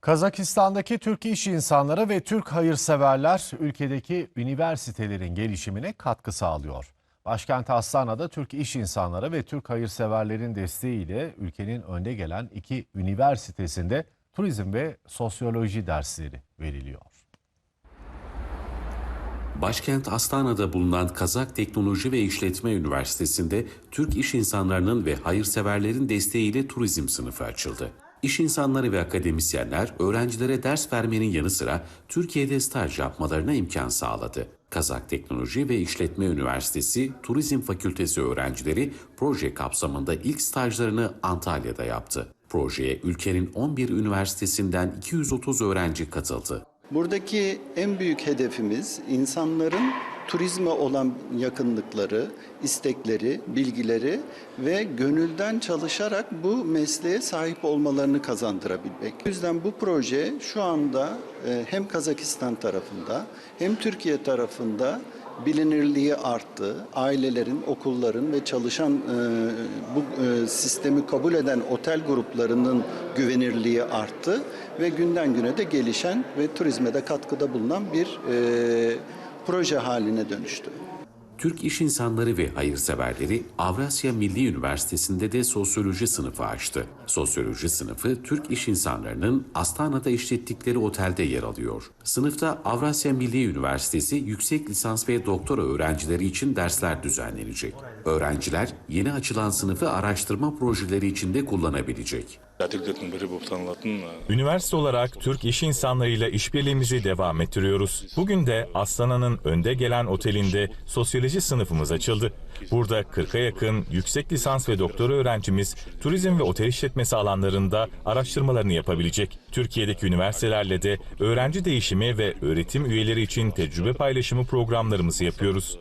Kazakistan'daki Türk iş insanları ve Türk hayırseverler ülkedeki üniversitelerin gelişimine katkı sağlıyor. Başkent Astana'da Türk iş insanları ve Türk hayırseverlerin desteğiyle ülkenin önde gelen iki üniversitesinde turizm ve sosyoloji dersleri veriliyor. Başkent Astana'da bulunan Kazak Teknoloji ve İşletme Üniversitesi'nde Türk iş insanlarının ve hayırseverlerin desteğiyle turizm sınıfı açıldı. İş insanları ve akademisyenler öğrencilere ders vermenin yanı sıra Türkiye'de staj yapmalarına imkan sağladı. Kazak Teknoloji ve İşletme Üniversitesi Turizm Fakültesi öğrencileri proje kapsamında ilk stajlarını Antalya'da yaptı. Projeye ülkenin 11 üniversitesinden 230 öğrenci katıldı. Buradaki en büyük hedefimiz insanların turizme olan yakınlıkları, istekleri, bilgileri ve gönülden çalışarak bu mesleğe sahip olmalarını kazandırabilmek. O yüzden bu proje şu anda e, hem Kazakistan tarafında hem Türkiye tarafında bilinirliği arttı. Ailelerin, okulların ve çalışan e, bu e, sistemi kabul eden otel gruplarının güvenirliği arttı ve günden güne de gelişen ve turizme de katkıda bulunan bir e, proje haline dönüştü. Türk iş insanları ve hayırseverleri Avrasya Milli Üniversitesi'nde de sosyoloji sınıfı açtı. Sosyoloji sınıfı Türk iş insanlarının Astana'da işlettikleri otelde yer alıyor. Sınıfta Avrasya Milli Üniversitesi yüksek lisans ve doktora öğrencileri için dersler düzenlenecek. Öğrenciler yeni açılan sınıfı araştırma projeleri için de kullanabilecek. Üniversite olarak Türk iş insanlarıyla işbirliğimizi devam ettiriyoruz. Bugün de Aslana'nın önde gelen otelinde sosyoloji sınıfımız açıldı. Burada 40'a yakın yüksek lisans ve doktora öğrencimiz turizm ve otel işletmesi alanlarında araştırmalarını yapabilecek. Türkiye'deki üniversitelerle de öğrenci değişimi ve öğretim üyeleri için tecrübe paylaşımı programlarımızı yapıyoruz.